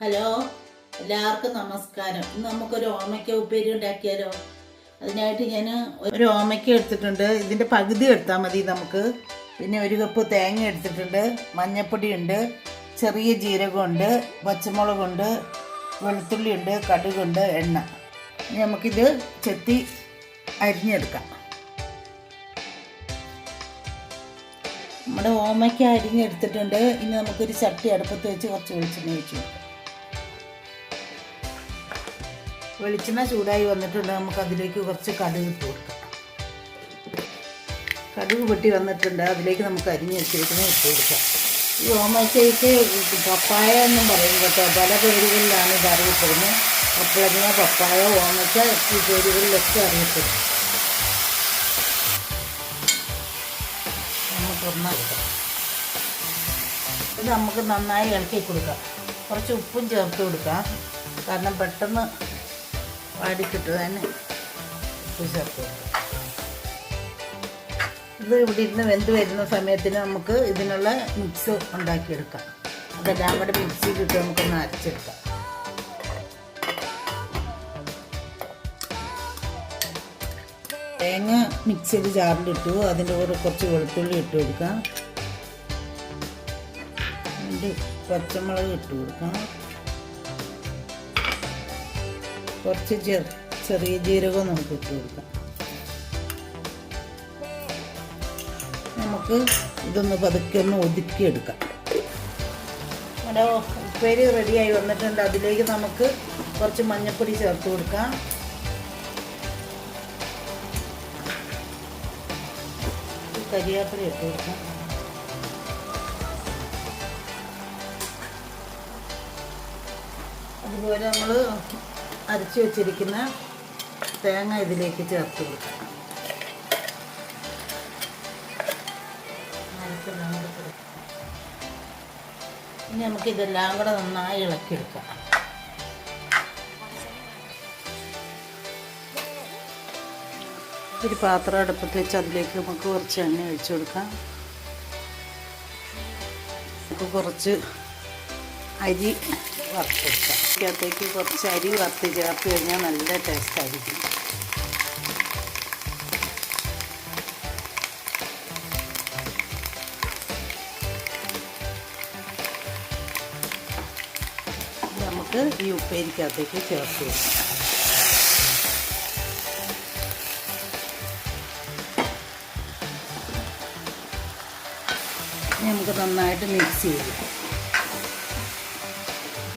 Hello? എല്ലാവർക്കും നമസ്കാരം. ഇന്ന് നമുക്കൊരു ഓമയ്ക്ക ഉപ്പേരി ഉണ്ടാക്കിയാലോ? അതിനായിട്ട് ഞാൻ ഒരു ഓമയ്ക്ക എടുത്തിട്ടുണ്ട്. ഇതിന്റെ പകുതി എടുത്താൽ മതി നമുക്ക്. പിന്നെ ഒരു കപ്പ് തേങ്ങ എടുത്തിട്ടുണ്ട്. മഞ്ഞൾപ്പൊടി ഉണ്ട്. ചെറിയ ജീരകമുണ്ട് പച്ചമുളകുണ്ട് വെളുത്തുള്ളിയുണ്ട് കടുകുണ്ട് എണ്ണ. ഇനി നമുക്കിത് ചെത്തി അരിഞ്ഞെടുക്കാം. നമ്മുടെ ഓമയ്ക്ക അരിഞ്ഞെടുത്തിട്ടുണ്ട്. ഇനി നമുക്കൊരു ചട്ടി അടുപ്പത്ത് വെച്ച് കുറച്ച് വെളിച്ചെണ്ണ വെച്ച് കൊടുക്കാം. വെളിച്ചെണ്ണ ചൂടായി വന്നിട്ടുണ്ട്. നമുക്ക് അതിലേക്ക് കുറച്ച് കടുക് ഇട്ട് കൊടുക്കാം. കടുക് പൊട്ടി വന്നിട്ടുണ്ട്. അതിലേക്ക് നമുക്ക് അരിഞ്ഞ് വെച്ചിരിക്കുന്നത് ഇട്ട് കൊടുക്കാം. ഈ ഓമശേക്ക് പപ്പായ എന്നും പറയും കേട്ടോ. പല പേരുകളിലാണ് ഇത് അറിയപ്പെടുന്നത്. പപ്പളങ്ങ പപ്പായ ഓമച്ച ഈ പേരുകളിലൊക്കെ അറിയപ്പെടും. നമുക്ക് ഒന്നാക്കാം ഇത് നമുക്ക് നന്നായി ഇളക്കി കൊടുക്കാം. കുറച്ച് ഉപ്പും ചേർത്ത് കൊടുക്കാം. കാരണം പെട്ടെന്ന് വാടിക്കിട്ടുന്നതിന് തന്നെ. ചേർത്ത് കൊടുക്കാം ഇത് ഇവിടെ ഇരുന്ന് വെന്ത് വരുന്ന സമയത്തിന് നമുക്ക് ഇതിനുള്ള മിക്സ് ഉണ്ടാക്കിയെടുക്കാം. അതെല്ലാം കൂടെ മിക്സിയിലിട്ട് നമുക്കൊന്ന് അരച്ചെടുക്കാം. തേങ്ങ മിക്സിയിൽ ജാറിലിട്ടു അതിന്റെ കൂടെ കുറച്ച് വെളുത്തുള്ളി ഇട്ട് കൊടുക്കാം. രണ്ട് പച്ചമുളക് ഇട്ട് കൊടുക്കാം. കുറച്ച് ചെറു ചെറിയ ജീരകം നമുക്ക് ഇട്ട് കൊടുക്കാം. നമുക്ക് ഇതൊന്ന് പതുക്കെ ഒന്ന് ഒതുക്കിയെടുക്കാം. നമ്മുടെ ഉപ്പേരി റെഡിയായി വന്നിട്ടുണ്ട്. അതിലേക്ക് നമുക്ക് കുറച്ച് മഞ്ഞൾപ്പൊടി ചേർത്ത് കൊടുക്കാം. കരിയാപ്പില ഇട്ട് കൊടുക്കാം. അതുപോലെ നമ്മൾ അരച്ച് വെച്ചിരിക്കുന്ന തേങ്ങ ഇതിലേക്ക് ചേർത്ത് കൊടുക്കാം. ഇനി നമുക്ക് ഇതെല്ലാം കൂടെ നന്നായി ഇളക്കിയെടുക്കാം ഒരു പാത്രം അടുപ്പത്ത് വെച്ച് അതിലേക്ക് നമുക്ക് കുറച്ച് എണ്ണ ഒഴിച്ചു കൊടുക്കാം നമുക്ക് കുറച്ച് അരി വറുത്തെടുക്കാം. കുറച്ച് അരി വറുത്ത് ചേർത്ത് കഴിഞ്ഞാൽ നല്ല ടേസ്റ്റ് ആയിരിക്കും. നമുക്ക് ഈ ഉപ്പേരിക്കകത്തേക്ക് ചേർത്ത് നമുക്ക് നന്നായിട്ട് മിക്സ് ചെയ്യാം